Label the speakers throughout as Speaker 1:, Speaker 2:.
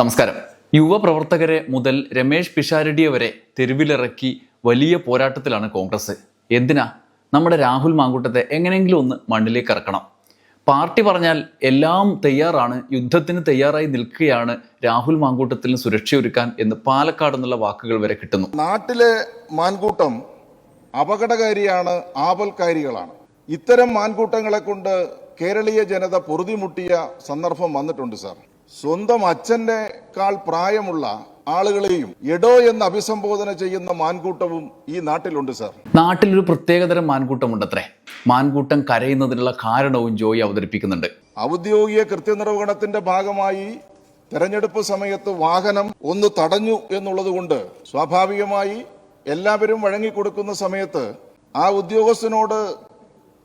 Speaker 1: നമസ്കാരം. യുവപ്രവർത്തകരെ മുതൽ രമേശ് പിഷാരടിയെ വരെ തെരുവിലിറക്കി വലിയ പോരാട്ടത്തിലാണ് കോൺഗ്രസ്. എന്തിനാ? നമ്മുടെ രാഹുൽ മാങ്കൂട്ടത്തെ എങ്ങനെയെങ്കിലും ഒന്ന് മണ്ണിലേക്ക് ഇറക്കണം. പാർട്ടി പറഞ്ഞാൽ എല്ലാം തയ്യാറാണ് യുദ്ധത്തിന് തയ്യാറായി നിൽക്കുകയാണ് രാഹുൽ മാങ്കൂട്ടത്തിന് സുരക്ഷയൊരുക്കാൻ എന്ന് പാലക്കാട് എന്നുള്ള വാക്കുകൾ വരെ കിട്ടുന്നു.
Speaker 2: നാട്ടിലെ മാൻകൂട്ടം അപകടകാരിയാണ് ആപൽക്കാരികളാണ്. ഇത്തരം മാൻകൂട്ടങ്ങളെ കൊണ്ട് കേരളീയ ജനത പൊറുതിമുട്ടിയ സന്ദർഭം വന്നിട്ടുണ്ട് സാർ. സ്വന്തം അച്ഛന്റെ കാൽ പ്രായമുള്ള ആളുകളെയും എടോ എന്ന് അഭിസംബോധന ചെയ്യുന്ന മാൻകൂട്ടവും ഈ നാട്ടിലുണ്ട് സാർ.
Speaker 1: നാട്ടിലൊരു പ്രത്യേകതരം മാൻകൂട്ടമുണ്ടത്രേ. മാൻകൂട്ടം കരയുന്നതിനുള്ള കാരണവും ജോയി അവതരിപ്പിക്കുന്നുണ്ട്.
Speaker 2: ഔദ്യോഗിക കൃത്യനിർവഹണത്തിന്റെ ഭാഗമായി തെരഞ്ഞെടുപ്പ് സമയത്ത് വാഹനം ഒന്ന് തടഞ്ഞു എന്നുള്ളത് കൊണ്ട് സ്വാഭാവികമായി എല്ലാവരും വഴങ്ങിക്കൊടുക്കുന്ന സമയത്ത് ആ ഉദ്യോഗസ്ഥനോട്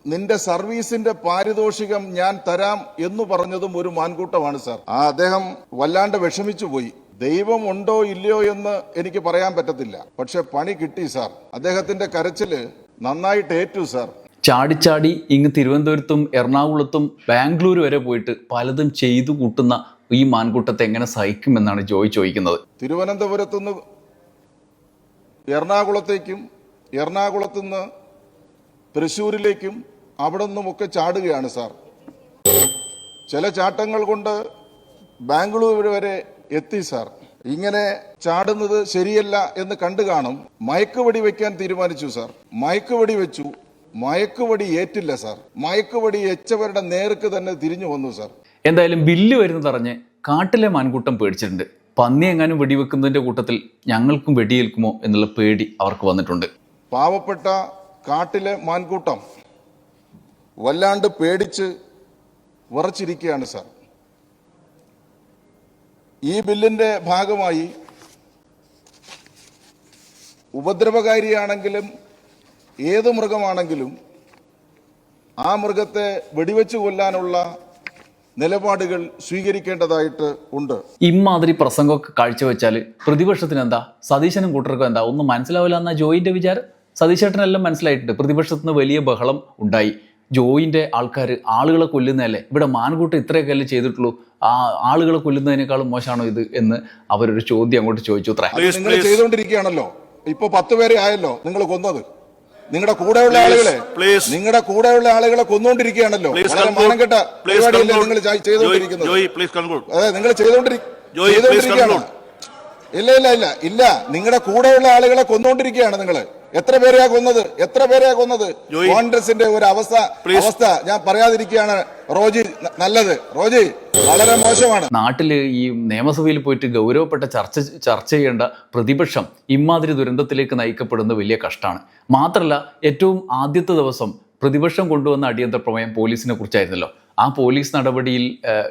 Speaker 2: നിന്റെ സർവീസിന്റെ പാരിതോഷികം ഞാൻ തരാം എന്ന് പറഞ്ഞതും ഒരു മാൻകൂട്ടമാണ് സാർ. ആ അദ്ദേഹം വല്ലാണ്ട് വിഷമിച്ചു പോയി. ദൈവം ഉണ്ടോ ഇല്ലയോ എന്ന് എനിക്ക് പറയാൻ പറ്റത്തില്ല. പക്ഷെ പണി കിട്ടി സാർ. അദ്ദേഹത്തിന്റെ കരച്ചിൽ നന്നായിട്ട് ഏറ്റു സാർ.
Speaker 1: ചാടിച്ചാടി ഇങ്ങ് തിരുവനന്തപുരത്തും എറണാകുളത്തും ബാംഗ്ലൂർ വരെ പോയിട്ട് പലതും ചെയ്തു കൂട്ടുന്ന ഈ മാൻകൂട്ടത്തെ എങ്ങനെ സഹിക്കുമെന്നാണ് ജോയി ചോദിക്കുന്നത്.
Speaker 2: തിരുവനന്തപുരത്തു നിന്ന് എറണാകുളത്തേക്കും എറണാകുളത്തുനിന്ന് തൃശ്ശൂരിലേക്കും അവിടെ നിന്നുമൊക്കെ ചാടുകയാണ് സാർ. ചില ചാട്ടങ്ങൾ കൊണ്ട് ബാംഗ്ലൂർ വരെ എത്തി സാർ. ഇങ്ങനെ ചാടുന്നത് ശരിയല്ല എന്ന് കണ്ടു കാണും. മയക്കുവടി വെക്കാൻ തീരുമാനിച്ചു സാർ. മയക്കുവടി വെച്ചു. മയക്കുവടി ഏറ്റില്ല സാർ. മയക്കുവടി എച്ചവരുടെ നേർക്ക് തന്നെ തിരിഞ്ഞു വന്നു സാർ.
Speaker 1: എന്തായാലും ബില്ല് വരുന്നതറിഞ്ഞ് കാട്ടിലെ മാൻകൂട്ടം പേടിച്ചിട്ടുണ്ട്. പന്നി എങ്ങാനും വെടിവെക്കുന്നതിന്റെ കൂട്ടത്തിൽ ഞങ്ങൾക്കും വെടിയേൽക്കുമോ എന്നുള്ള പേടി അവർക്ക് വന്നിട്ടുണ്ട്.
Speaker 2: പാവപ്പെട്ട കാട്ടിലെ മാൻകൂട്ടം. വല്ലാണ്ട് പേടിച്ച് വിറച്ചിരിക്കുകയാണ് സാർ. ഈ ബില്ലിന്റെ ഭാഗമായി ഉപദ്രവകാരിയാണെങ്കിലും ഏത് മൃഗമാണെങ്കിലും ആ മൃഗത്തെ വെടിവെച്ച് കൊല്ലാനുള്ള നിലപാടുകൾ സ്വീകരിക്കേണ്ടതായിട്ട് ഉണ്ട്.
Speaker 1: ഇമാതിരി പ്രസംഗമൊക്കെ കാഴ്ചവെച്ചാൽ പ്രതിപക്ഷത്തിന് എന്താ സതീശനും കൂട്ടർക്കും എന്താ? ഒന്നും മനസ്സിലാവില്ല എന്നാ ജോയിന്റെ വിചാരം? സതീശേട്ടനെല്ലാം മനസ്സിലായിട്ടുണ്ട്. പ്രതിപക്ഷത്തിന് വലിയ ബഹളം ഉണ്ടായി. ജോയിന്റെ ആൾക്കാർ ആളുകളെ കൊല്ലുന്നതല്ലേ? ഇവിടെ മാൻകൂട്ട് ഇത്രയൊക്കെ അല്ലേ ചെയ്തിട്ടുള്ളൂ. ആ ആളുകളെ കൊല്ലുന്നതിനേക്കാളും മോശമാണോ ഇത് എന്ന് അവരൊരു ചോദ്യം അങ്ങോട്ട് ചോദിച്ചു
Speaker 2: നിങ്ങൾ ചെയ്തുകൊണ്ടിരിക്കുകയാണല്ലോ. ഇപ്പൊ പത്ത് പേരെ ആയല്ലോ നിങ്ങൾ കൊന്നത്. നിങ്ങളുടെ കൂടെയുള്ള ആളുകളെ. നിങ്ങളുടെ കൂടെയുള്ള ആളുകളെ കൊന്നുകൊണ്ടിരിക്കുകയാണല്ലോ വളരെ പരിപാടിയല്ലേ നിങ്ങൾ ചെയ്- ചെയ്തുകൊണ്ടിരിക്കുന്നത്?
Speaker 3: പ്ലീസ് കൺക്ലൂഡ്
Speaker 2: അതെ നിങ്ങൾ ചെയ്തുകൊണ്ടിരിക്കുകയാണ്. ഇല്ല ഇല്ല ഇല്ല ഇല്ല. നിങ്ങളുടെ കൂടെയുള്ള ആളുകളെ കൊന്നുകൊണ്ടിരിക്കുകയാണ് നിങ്ങൾ എത്ര പേരെയാ കൊന്നത്? എത്ര പേരെയാ കൊന്നത്? കോൺഗ്രസിന്റെ ഒരു അവസ്ഥ അവസ്ഥ ഞാൻ പറയാതിരിക്കുകയാണ്. റോജി നല്ലത്. റോജി വളരെ മോശമാണ്.
Speaker 1: നാട്ടിൽ ഈ നിയമസഭയിൽ പോയിട്ട് ഗൗരവപ്പെട്ട ചർച്ച ചർച്ച ചെയ്യേണ്ട പ്രതിപക്ഷം ഇമാതിരി ദുരന്തത്തിലേക്ക് നയിക്കപ്പെടുന്ന വലിയ കഷ്ടമാണ്. മാത്രമല്ല ഏറ്റവും ആദ്യത്തെ ദിവസം പ്രതിപക്ഷം കൊണ്ടുവന്ന അടിയന്തര പ്രമേയം പോലീസിനെ കുറിച്ചായിരുന്നല്ലോ. ആ പോലീസ് നടപടിയിൽ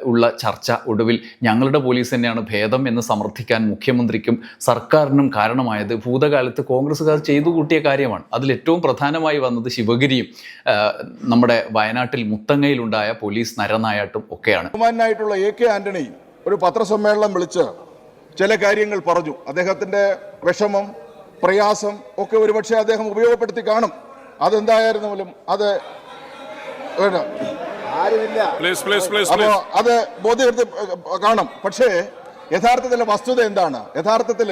Speaker 1: ഉള്ള ചർച്ച ഒടുവിൽ ഞങ്ങളുടെ പോലീസ് തന്നെയാണ് ഭേദം എന്ന് സമർത്ഥിക്കാൻ മുഖ്യമന്ത്രിക്കും സർക്കാരിനും കാരണമായത്. ഭൂതകാലത്ത് കോൺഗ്രസ്സുകാർ ചെയ്തു കൂട്ടിയ കാര്യമാണ്. അതിൽ ഏറ്റവും പ്രധാനമായി വന്നത് ശിവഗിരിയും നമ്മുടെ വയനാട്ടിൽ മുത്തങ്ങയിലുണ്ടായ പോലീസ് നരനായാട്ടും ഒക്കെയാണ്.
Speaker 2: ബഹുമാനായിട്ടുള്ള എ കെ ആന്റണി ഒരു പത്രസമ്മേളനം വിളിച്ച് ചില കാര്യങ്ങൾ പറഞ്ഞു. അദ്ദേഹത്തിന്റെ വിഷമം പ്രയാസം ഒക്കെ ഒരുപക്ഷെ അദ്ദേഹം ഉപയോഗപ്പെടുത്തി കാണും. അതെന്തായിരുന്നാലും അത്.
Speaker 3: പ്ലീസ് പ്ലീസ് പ്ലീസ്
Speaker 2: അപ്പോ അത് ബോധ്യപ്പെടുത്തി കാണും. പക്ഷേ യഥാർത്ഥത്തിലെ വസ്തുത എന്താണ്?
Speaker 3: യഥാർത്ഥത്തിൽ.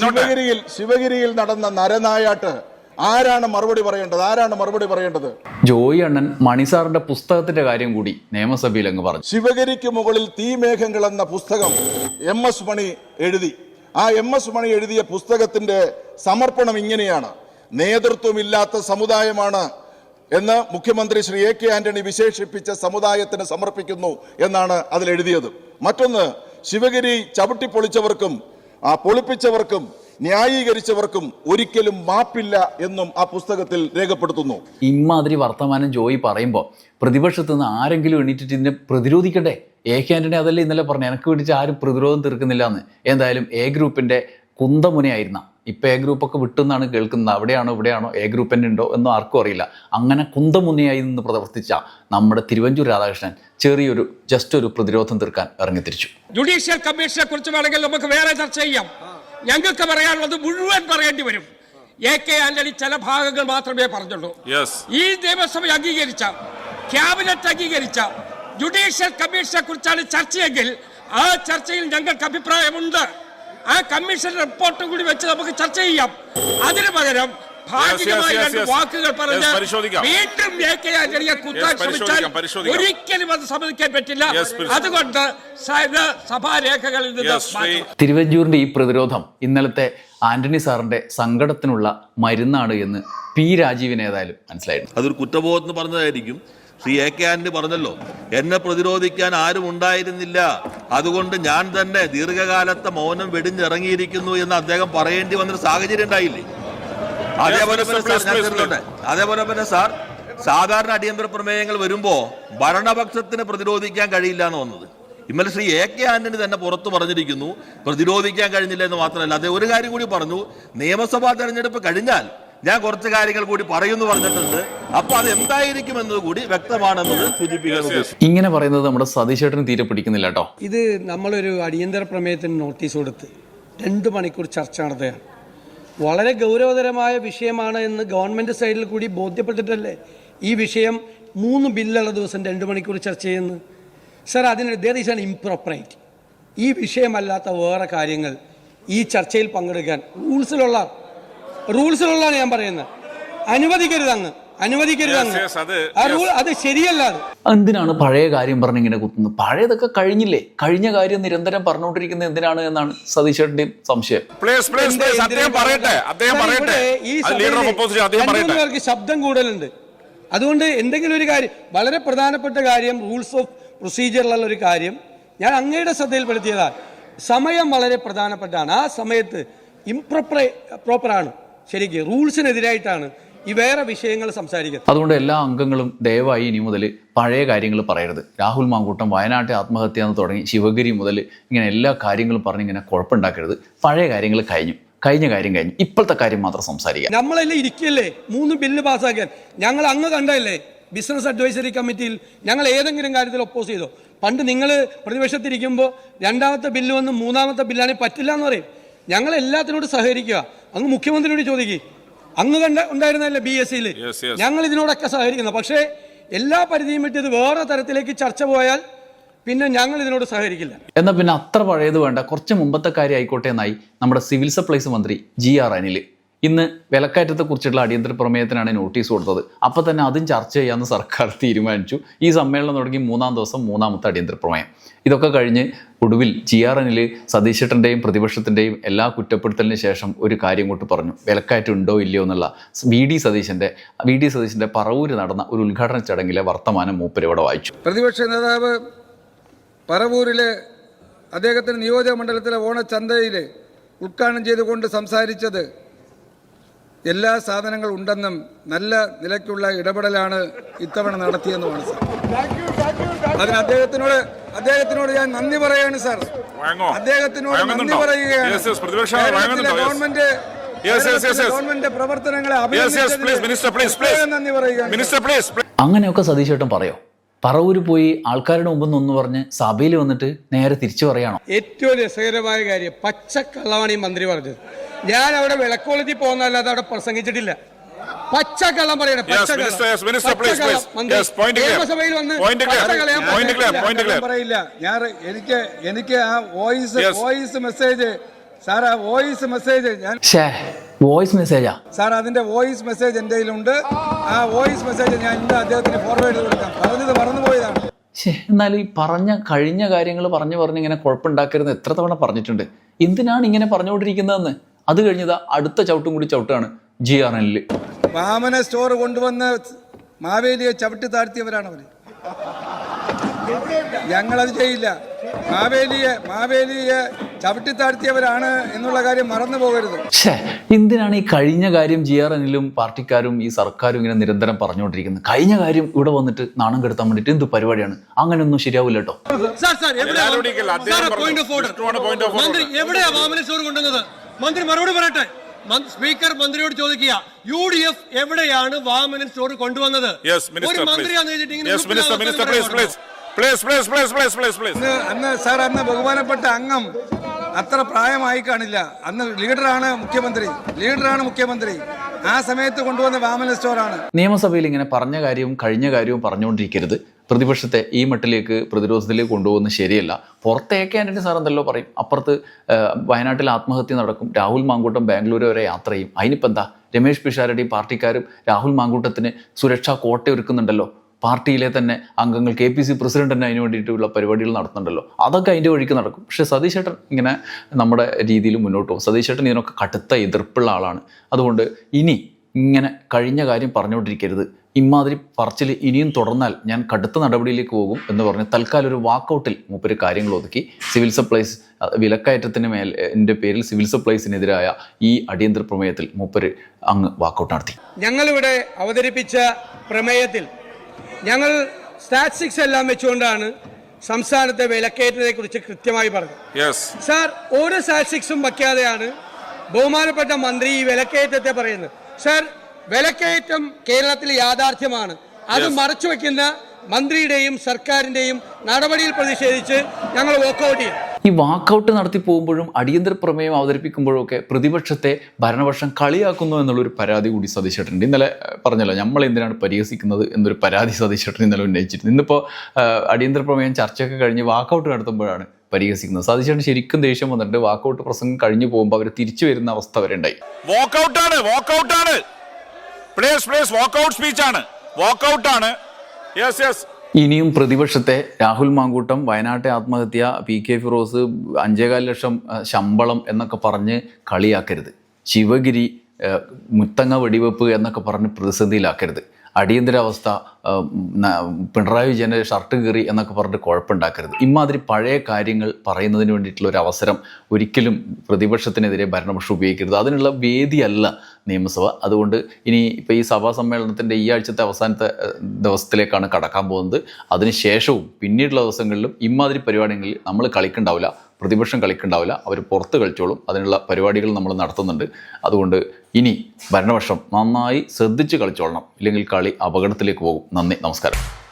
Speaker 2: ശിവഗിരിയിൽ ശിവഗിരിയിൽ നടന്ന നരനായാട്ട് ആരാണ് മറുപടി പറയേണ്ടത്? ആരാണ് മറുപടി പറയേണ്ടത്?
Speaker 1: ജോയി അണ്ണൻ മണിസാറിന്റെ പുസ്തകത്തിന്റെ കാര്യം കൂടി നിയമസഭയിൽ അങ്ങ് പറഞ്ഞു.
Speaker 2: ശിവഗിരിക്ക് മുകളിൽ തീമേഘങ്ങൾ എന്ന പുസ്തകം എം എസ് മണി എഴുതി. ആ എം എസ് മണി എഴുതിയ പുസ്തകത്തിന്റെ സമർപ്പണം ഇങ്ങനെയാണ്. നേതൃത്വമില്ലാത്ത സമുദായമാണ് എന്ന് മുഖ്യമന്ത്രി ശ്രീ എ കെ ആന്റണി വിശേഷിപ്പിച്ച സമുദായത്തിന് സമർപ്പിക്കുന്നു എന്നാണ് അതിൽ എഴുതിയത് മറ്റൊന്ന് ശിവഗിരി ചവിട്ടിപ്പൊളിച്ചവർക്കും ആ പൊളിപ്പിച്ചവർക്കും ന്യായീകരിച്ചവർക്കും ഒരിക്കലും മാപ്പില്ല എന്നും ആ പുസ്തകത്തിൽ രേഖപ്പെടുത്തുന്നു.
Speaker 1: ഇമാതിരി വർത്തമാനം ജോയി പറയുമ്പോൾ പ്രതിപക്ഷത്ത് നിന്ന് ആരെങ്കിലും എണീറ്റിട്ട് ഇതിനെ പ്രതിരോധിക്കട്ടെ എ കെ ആന്റണി അതല്ലേ ഇന്നലെ പറഞ്ഞു എനിക്ക് വേണ്ടിയിട്ട് ആരും പ്രതിരോധം തീർക്കുന്നില്ല എന്ന് എന്തായാലും എ ഗ്രൂപ്പിന്റെ കുന്തമുനയായിരുന്ന ഇപ്പൊ എ ഗ്രൂപ്പൊക്കെ വിട്ടെന്നാണ് കേൾക്കുന്നത്. അവിടെയാണോ ഇവിടെയാണോ എ ഗ്രൂപ്പ് തന്നെ ഉണ്ടോ എന്നും ആർക്കും അറിയില്ല. അങ്ങനെ കുന്തമുനയായി നിന്ന് പ്രവർത്തിച്ച നമ്മുടെ തിരുവഞ്ചൂർ രാധാകൃഷ്ണൻ ചെറിയൊരു ജസ്റ്റ് ഒരു പ്രതിരോധം തീർക്കാൻ ഇറങ്ങിത്തിരിച്ചു.
Speaker 4: ജുഡീഷ്യൽ കമ്മീഷനെ കുറിച്ച് വേണമെങ്കിൽ നമുക്ക് വേറെ ചർച്ച ചെയ്യാം. ഞങ്ങൾക്ക് പറയാനുള്ളത് മുഴുവൻ പറയേണ്ടി വരും. എ കെ ആന്റണി ചില ഭാഗങ്ങൾ മാത്രമേ പറഞ്ഞുള്ളൂ.
Speaker 3: യെസ്
Speaker 4: ഈ നിയമസഭ അംഗീകരിച്ച ക്യാബിനറ്റ് അംഗീകരിച്ച ജുഡീഷ്യൽ കമ്മീഷനെ കുറിച്ചാണ് ചർച്ചയെങ്കിൽ ആ ചർച്ചയിൽ ഞങ്ങൾക്ക് അഭിപ്രായമുണ്ട്. ആ കമ്മീഷൻ റിപ്പോർട്ടും കൂടി വെച്ച് നമുക്ക് ചർച്ച ചെയ്യാം. അതിനു പകരം ഭാഗികമായി രണ്ട് വാക്കുകൾ പറഞ്ഞ്
Speaker 3: പരിശോധിക്കാം.
Speaker 4: വീണ്ടും എ കെ ആന്റണിയെ കുത്താൻ
Speaker 3: Yes,
Speaker 4: ശ്രമിച്ചാൽ
Speaker 3: പരിശോധിക്കാം, പരിശോധിക്കാം.
Speaker 4: ഒരിക്കലും അത് സമ്മതിക്കാൻ പറ്റില്ല. അതുകൊണ്ട് സഭാരേഖകളിൽ നിന്ന്
Speaker 1: തിരുവഞ്ചൂരിന്റെ ഈ പ്രതിരോധം ഇന്നലത്തെ ആന്റണി സാറിന്റെ സങ്കടത്തിനുള്ള മരുന്നാണ് എന്ന് പി രാജീവിന് ഏതായാലും മനസ്സിലായിരുന്നു
Speaker 5: അതൊരു കുറ്റബോധം പറഞ്ഞതായിരിക്കും. ശ്രീ എ കെ ആന്റണി പറഞ്ഞല്ലോ എന്നെ പ്രതിരോധിക്കാൻ ആരും ഉണ്ടായിരുന്നില്ല. അതുകൊണ്ട് ഞാൻ തന്നെ ദീർഘകാലത്തെ മൗനം വെടിഞ്ഞിറങ്ങിയിരിക്കുന്നു എന്ന് അദ്ദേഹം പറയേണ്ടി വന്നൊരു സാഹചര്യം ഉണ്ടായില്ലേ? അതേപോലെ അതേപോലെ തന്നെ സാർ സാധാരണ അടിയന്തര പ്രമേയങ്ങൾ വരുമ്പോ ഭരണപക്ഷത്തിന് പ്രതിരോധിക്കാൻ കഴിയില്ല എന്ന് വന്നത് ഇന്നലെ ശ്രീ എ കെ ആന്റണി തന്നെ പുറത്തു പറഞ്ഞിരിക്കുന്നു പ്രതിരോധിക്കാൻ കഴിഞ്ഞില്ല എന്ന് മാത്രമല്ല അദ്ദേഹം ഒരു കാര്യം കൂടി പറഞ്ഞു നിയമസഭാ തെരഞ്ഞെടുപ്പ് കഴിഞ്ഞാൽ ഞാൻ കുറച്ച് കാര്യങ്ങൾ കൂടി പറയുന്നു പറഞ്ഞിട്ടുണ്ട്. അപ്പൊ അത് എന്തായിരിക്കും എന്നത് കൂടി വ്യക്തമാണെന്നത് സൂചിപ്പിക്കാൻ
Speaker 1: ഇങ്ങനെ പറയുന്നത് നമ്മുടെ സതീശേട്ടന് തീരെ പിടിക്കുന്നില്ല കേട്ടോ.
Speaker 6: ഇത് നമ്മളൊരു അടിയന്തര പ്രമേയത്തിന് നോട്ടീസ് കൊടുത്ത് രണ്ട് മണിക്കൂർ ചർച്ച നടത്തുകയാണ്. വളരെ ഗൗരവതരമായ വിഷയമാണ് എന്ന് ഗവൺമെന്റ് സൈഡിൽ കൂടി ബോധ്യപ്പെട്ടിട്ടല്ലേ ഈ വിഷയം മൂന്ന് ബില്ലുള്ള ദിവസം രണ്ട് മണിക്കൂർ ചർച്ച ചെയ്യുന്നു സർ അതിന് ദർ ഈസ് ആൻ ഇംപ്രോപ്പറേറ്റ് ഈ വിഷയമല്ലാത്ത വേറെ കാര്യങ്ങൾ ഈ ചർച്ചയിൽ പങ്കെടുക്കാൻ റൂൾസിലുള്ള റൂൾസിലുള്ളതാണ് ഞാൻ പറയുന്നത്. അനുവദിക്കരുത് അങ്ങ് അനുവദിക്കരുത് അങ്ങ് ആ റൂൾ അത് ശരിയല്ല അത്.
Speaker 1: എന്തിനാണ് പഴയ കാര്യം പറഞ്ഞ് ഇങ്ങനെ കുത്തുന്നത്? പഴയതൊക്കെ കഴിഞ്ഞില്ലേ? കഴിഞ്ഞ കാര്യം നിരന്തരം പറഞ്ഞുകൊണ്ടിരിക്കുന്നത് എന്തിനാണ് എന്നാണ് സതീശേട്ടന്റെയും സംശയം.
Speaker 6: ഈ ശബ്ദം കൂടുതലുണ്ട്. അതുകൊണ്ട് എന്തെങ്കിലും ഒരു കാര്യം വളരെ പ്രധാനപ്പെട്ട കാര്യം റൂൾസ് ഓഫ് പ്രൊസീജിയറിലുള്ള ഒരു കാര്യം ഞാൻ അങ്ങയുടെ ശ്രദ്ധയിൽപ്പെടുത്തിയതാണ്. സമയം വളരെ പ്രധാനപ്പെട്ടാണ് ആ സമയത്ത് ഇംപ്രോപ്പർ പ്രോപ്പറാണ് ശരിക്കും റൂൾസിനെതിരായിട്ടാണ് ഈ വേറെ വിഷയങ്ങൾ സംസാരിക്കുന്നത്.
Speaker 1: അതുകൊണ്ട് എല്ലാ അംഗങ്ങളും ദയവായി ഇനി മുതൽ പഴയ കാര്യങ്ങൾ പറയരുത്. രാഹുൽ മാങ്കൂട്ടം വയനാട്ടെ ആത്മഹത്യ എന്ന് തുടങ്ങി ശിവഗിരി മുതൽ ഇങ്ങനെ എല്ലാ കാര്യങ്ങളും പറഞ്ഞ് ഇങ്ങനെ കുഴപ്പമുണ്ടാക്കരുത്. പഴയ കാര്യങ്ങൾ കഴിഞ്ഞു. കഴിഞ്ഞ കാര്യം കഴിഞ്ഞു. ഇപ്പോഴത്തെ കാര്യം മാത്രം സംസാരിക്കാം.
Speaker 6: നമ്മളെല്ലാം ഇരിക്കല്ലേ? മൂന്ന് ബില്ല് പാസ്സാക്കാൻ. ഞങ്ങൾ അങ്ങ് കണ്ടല്ലേ ബിസിനസ് അഡ്വൈസറി കമ്മിറ്റിയിൽ ഞങ്ങൾ ഏതെങ്കിലും കാര്യത്തിൽ ഒപ്പോസ് ചെയ്തോ? പണ്ട് നിങ്ങൾ പ്രതിപക്ഷത്തിരിക്കുമ്പോൾ രണ്ടാമത്തെ ബില്ല് വന്ന് മൂന്നാമത്തെ ബില്ലാണെങ്കിൽ പറ്റില്ല എന്ന് പറയും. ഞങ്ങൾ എല്ലാത്തിനോട് സഹകരിക്കുക. അങ്ങ് മുഖ്യമന്ത്രിയോട് ചോദിക്കും. അങ്ങ് കണ്ട ഉണ്ടായിരുന്നല്ലേ ബി എസ് സിയിൽ. ഞങ്ങൾ ഇതിനോടൊക്കെ സഹകരിക്കുന്നു. പക്ഷേ എല്ലാ പരിധിയും വിട്ട് ഇത് വേറെ തരത്തിലേക്ക് ചർച്ച പോയാൽ പിന്നെ ഞങ്ങൾ ഇതിനോട് സഹകരിക്കില്ല.
Speaker 1: എന്നാൽ പിന്നെ അത്ര പഴയത് വേണ്ട. കുറച്ച് മുമ്പത്തെ കാര്യം ആയിക്കോട്ടെ എന്നായി നമ്മുടെ സിവിൽ സപ്ലൈസ് മന്ത്രി ജി ആർ അനിൽ. ഇന്ന് വിലക്കയറ്റത്തെക്കുറിച്ചുള്ള അടിയന്തര പ്രമേയത്തിനാണ് നോട്ടീസ് കൊടുത്തത്. അപ്പോൾ തന്നെ അതും ചർച്ച ചെയ്യാമെന്ന് സർക്കാർ തീരുമാനിച്ചു. ഈ സമ്മേളനം തുടങ്ങി മൂന്നാം ദിവസം മൂന്നാമത്തെ അടിയന്തര പ്രമേയം. ഇതൊക്കെ കഴിഞ്ഞ് ഒടുവിൽ ജി ആർ എനിൽ സതീശേട്ടന്റെയും പ്രതിപക്ഷത്തിന്റെയും എല്ലാ കുറ്റപ്പെടുത്തലിന് ശേഷം ഒരു കാര്യം കൊണ്ട് പറഞ്ഞു. വിലക്കയറ്റം ഉണ്ടോ ഇല്ലയോ എന്നുള്ള വി ഡി സതീശന്റെ വി ഡി സതീശന്റെ പറവൂര് നടന്ന ഒരു ഉദ്ഘാടന ചടങ്ങിലെ വർത്തമാനം മൂപ്പര് ഇവിടെ വായിച്ചു.
Speaker 7: പ്രതിപക്ഷ നേതാവ് പറവൂരിലെ അദ്ദേഹത്തിന്റെ നിയോജക മണ്ഡലത്തിലെ ഓണച്ചന്തയിൽ ഉദ്ഘാടനം ചെയ്തുകൊണ്ട് സംസാരിച്ചത് എല്ലാ സാധനങ്ങളും ഉണ്ടെന്നും നല്ല നിലയ്ക്കുള്ള ഇടപെടലാണ് ഇത്തവണ നടത്തിയെന്നുമാണ് സാർ. അതിന് അദ്ദേഹത്തിനോട് അദ്ദേഹത്തിനോട് ഞാൻ നന്ദി പറയാണ് സാർ. അദ്ദേഹത്തിനോട് നന്ദി പറയുകയാണ്. ഗവൺമെന്റ് പ്രവർത്തനങ്ങളെ അഭിനന്ദിച്ചതിന് നന്ദി പറയുകയാണ്.
Speaker 1: അങ്ങനെയൊക്കെ സതീശേട്ടൻ പറയോ? പറവൂര് പോയി ആൾക്കാരുടെ മുമ്പ് നിന്ന് പറഞ്ഞ് സഭയിൽ വന്നിട്ട് നേരെ തിരിച്ചു പറയാണോ
Speaker 6: ഏറ്റവും രസകരമായ കാര്യം പച്ചക്കള്ളമാണ് ഈ മന്ത്രി പറഞ്ഞത്. ഞാൻ അവിടെ വിളക്കോളത്തിൽ പോകുന്നല്ലാതെ അവിടെ പ്രസംഗിച്ചിട്ടില്ല. പച്ചക്കള്ളം പറയണേ. നിയമസഭയിൽ വന്ന്
Speaker 7: പറയില്ല. ഞാൻ എനിക്ക് എനിക്ക് ആ വോയിസ് വോയിസ് മെസ്സേജ് സാർ ആ വോയിസ് മെസ്സേജ് ഞാൻ
Speaker 1: വോയിസ് മെസ്സേജാ
Speaker 7: സാർ അതിന്റെ വോയിസ് മെസ്സേജ് എന്റെ കയ്യിലുണ്ട്. ആ വോയിസ് മെസ്സേജ് ഞാൻ ഇന്ന് അദ്ദേഹത്തിന് ഫോർവേഡ് ചെയ്ത് കൊടുക്കാം. പറഞ്ഞത് മറന്നുപോയതാണ്.
Speaker 1: പോയതാണ് എന്നാൽ ഈ പറഞ്ഞ കഴിഞ്ഞ കാര്യങ്ങൾ പറഞ്ഞു പറഞ്ഞ് ഇങ്ങനെ കുഴപ്പമുണ്ടാക്കരുത് എത്ര തവണ പറഞ്ഞിട്ടുണ്ട്. എന്തിനാണ് ഇങ്ങനെ പറഞ്ഞുകൊണ്ടിരിക്കുന്നതെന്ന്? അത് കഴിഞ്ഞതാ അടുത്ത ചവിട്ടും കൂടി ചവിട്ടാണ് ജി ആർ എല്ലിൽ
Speaker 7: വാമന സ്റ്റോർ കൊണ്ടുവന്ന് മാവേലിയെ ചവിട്ടി താഴ്ത്തിയവരാണ് അവർ ഞങ്ങളത് ചെയ്യില്ല. മാവേലിയെ മാവേലിയെ ചവിട്ടി താഴ്ത്തിയവരാണ് എന്നുള്ള കാര്യം മറന്നു പോകരുത്.
Speaker 1: എന്തിനാണ് ഈ കഴിഞ്ഞ കാര്യം ജി ആർ എനിലും പാർട്ടിക്കാരും ഈ സർക്കാരും ഇങ്ങനെ നിരന്തരം പറഞ്ഞുകൊണ്ടിരിക്കുന്നത്? കഴിഞ്ഞ കാര്യം ഇവിടെ വന്നിട്ട് നാണം കെടുത്താൻ വേണ്ടിട്ട് എന്ത് പരിപാടിയാണ്? അങ്ങനെയൊന്നും ശരിയാവില്ല കേട്ടോ.
Speaker 8: എവിടെയാ. മന്ത്രി കൊണ്ടുവന്നത്? മറുപടി പറയട്ടെ. സ്പീക്കർ മന്ത്രിയോട് ചോദിക്കുക യു ഡി എഫ് എവിടെയാണ് വാമനൻ സ്റ്റോർ കൊണ്ടുവന്നത്? ഒരു മന്ത്രിയാന്ന് വെച്ചിട്ട്
Speaker 3: please please please please please please
Speaker 7: അന്ന് സാർ അന്ന് ബഹുമാനപ്പെട്ട അംഗം അത്ര പ്രായമായി കാണില്ല. അന്ന് ലീഡറാണ് മുഖ്യമന്ത്രി. ലീഡറാണ് മുഖ്യമന്ത്രി. ആ സമയത്ത് കൊണ്ടുവന്ന വാമന സ്റ്റോറാണ്.
Speaker 1: നിയമസഭയിൽ ഇങ്ങനെ പറഞ്ഞ കാര്യവും കഴിഞ്ഞ കാര്യവും പറഞ്ഞുകൊണ്ടിരിക്കരുത്. പ്രതിപക്ഷത്തെ ഈ മട്ടിലേക്ക് പ്രതിരോധത്തിലേക്ക് കൊണ്ടുപോകുന്നത് ശരിയല്ല. പുറത്തേക്ക് ആന്റണി സാർ എന്തല്ലോ പറയും. അപ്പുറത്ത് വയനാട്ടിൽ ആത്മഹത്യ നടക്കും. രാഹുൽ മാങ്കൂട്ടം ബാംഗ്ലൂർ വരെ യാത്ര ചെയ്യും. അതിനിപ്പോൾ എന്താ രമേഷ് പിഷാരടി പാർട്ടിക്കാരും രാഹുൽ മാങ്കൂട്ടത്തിന് സുരക്ഷാ കോട്ടയൊരുക്കുന്നുണ്ടല്ലോ. പാർട്ടിയിലെ തന്നെ അംഗങ്ങൾ കെ പി സി പ്രസിഡന്റ് തന്നെ അതിന് വേണ്ടിയിട്ടുള്ള പരിപാടികൾ നടത്തുന്നുണ്ടല്ലോ. അതൊക്കെ അതിന്റെ വഴിക്ക് നടക്കും. പക്ഷേ സതീഷ് ചേട്ടൻ ഇങ്ങനെ നമ്മുടെ രീതിയിൽ മുന്നോട്ട് പോകും. സതീഷ് ചേട്ടൻ ഇതിനൊക്കെ കടുത്ത എതിർപ്പുള്ള ആളാണ്. അതുകൊണ്ട് ഇനി ഇങ്ങനെ കഴിഞ്ഞ കാര്യം പറഞ്ഞുകൊണ്ടിരിക്കരുത്. ഇമാതിരി പറച്ചിൽ ഇനിയും തുടർന്നാൽ ഞാൻ കടുത്ത നടപടിയിലേക്ക് പോകും എന്ന് പറഞ്ഞ് തൽക്കാലം ഒരു വാക്കൗട്ടിൽ മൂപ്പര് കാര്യങ്ങൾ ഒതുക്കി. സിവിൽ സപ്ലൈസ് വിലക്കയറ്റത്തിന് മേൽ എന്റെ പേരിൽ സിവിൽ സപ്ലൈസിനെതിരായ ഈ അടിയന്തര പ്രമേയത്തിൽ മൂപ്പര് അങ്ങ് വാക്കൗട്ട് നടത്തി.
Speaker 6: ഞങ്ങളിവിടെ അവതരിപ്പിച്ച പ്രമേയത്തിൽ ഞങ്ങൾ സ്റ്റാറ്റിസ്റ്റിക്സ് എല്ലാം വെച്ചുകൊണ്ടാണ് സംസ്ഥാനത്തെ വിലക്കയറ്റത്തെ കുറിച്ച് കൃത്യമായി പറഞ്ഞത്. സാർ ഓരോ സ്റ്റാറ്റിസ്റ്റിക്സും വയ്ക്കാതെയാണ് ബഹുമാനപ്പെട്ട മന്ത്രി ഈ വിലക്കയറ്റത്തെ പറയുന്നത്. സാർ വിലക്കയറ്റം കേരളത്തിൽ യാഥാർത്ഥ്യമാണ്. അത് മറച്ചു വയ്ക്കുന്ന മന്ത്രിയുടെയും സർക്കാരിന്റെയും നടപടിയിൽ പ്രതിഷേധിച്ച് ഞങ്ങൾ വോക്കൗട്ട് ചെയ്യും.
Speaker 1: ഈ വാക്കൗട്ട് നടത്തി പോകുമ്പോഴും അടിയന്തര പ്രമേയം അവതരിപ്പിക്കുമ്പോഴും ഒക്കെ പ്രതിപക്ഷത്തെ ഭരണപക്ഷം കളിയാക്കുന്നു എന്നുള്ളൊരു പരാതി കൂടി സതീശേട്ടുണ്ട് ഇന്നലെ പറഞ്ഞല്ലോ നമ്മൾ എന്തിനാണ് പരിഹസിക്കുന്നത് എന്നൊരു പരാതി സതീശേട്ടൻ ഇന്നലെ ഉന്നയിച്ചിട്ടുണ്ട്. ഇന്നിപ്പോൾ അടിയന്തര പ്രമേയം ചർച്ചയൊക്കെ കഴിഞ്ഞ് വാക്കൗട്ട് നടത്തുമ്പോഴാണ് പരിഹസിക്കുന്നത്. സതീശേട്ടൻ ശരിക്കും ദേഷ്യം വന്നിട്ട് വാക്കൗട്ട് പ്രസംഗം കഴിഞ്ഞു പോകുമ്പോൾ അവർ തിരിച്ചു വരുന്ന അവസ്ഥ വരെ ഉണ്ടായി.
Speaker 3: വാക്കൗട്ടാണ് ആണ് വാക്കൗട്ട് ആണ്. പ്ലേസ് പ്ലേസ് വാക്കൗട്ട് സ്പീച്ചാണ് വാക്കൗട്ടാണ് വാക്കൗട്ട് യെസ് യെസ്
Speaker 1: ഇനിയും പ്രതിപക്ഷത്തെ രാഹുൽ മാങ്കൂട്ടം വയനാട്ടെ ആത്മഹത്യ പി കെ ഫിറോസ് അഞ്ചേകാൽ ലക്ഷം ശമ്പളം എന്നൊക്കെ പറഞ്ഞ് കളിയാക്കരുത്. ശിവഗിരി മുത്തങ്ങ വെടിവെപ്പ് എന്നൊക്കെ പറഞ്ഞ് പ്രതിസന്ധിയിലാക്കരുത്. അടിയന്തരാവസ്ഥ പിണറായി വിജയന്റെ ഷർട്ട് കീറി എന്നൊക്കെ പറഞ്ഞിട്ട് കുഴപ്പമുണ്ടാക്കരുത്. ഇമാതിരി പഴയ കാര്യങ്ങൾ പറയുന്നതിന് വേണ്ടിയിട്ടുള്ള ഒരു അവസരം ഒരിക്കലും പ്രതിപക്ഷത്തിനെതിരെ ഭരണപക്ഷം ഉപയോഗിക്കരുത്. അതിനുള്ള വേദിയല്ല നിയമസഭ. അതുകൊണ്ട് ഇനി ഇപ്പോൾ ഈ സഭാ സമ്മേളനത്തിന്റെ ഈ ആഴ്ചത്തെ അവസാനത്തെ ദിവസത്തിലേക്കാണ് കടക്കാൻ പോകുന്നത്. അതിനുശേഷവും പിന്നീടുള്ള ദിവസങ്ങളിലും ഇമാതിരി പരിപാടികളിൽ നമ്മൾ കളിക്കണ്ടാവില്ല. പ്രതിപക്ഷം കളിക്കണ്ടാവില്ല. അവർ പുറത്ത് കളിച്ചോളും. അതിനുള്ള പരിപാടികൾ നമ്മൾ നടത്തുന്നുണ്ട്. അതുകൊണ്ട് ഇനി ഭരണപക്ഷം നന്നായി ശ്രദ്ധിച്ച് കളിച്ചോളണം. ഇല്ലെങ്കിൽ കളി അപകടത്തിലേക്ക് പോകും. നന്ദി നമസ്കാരം.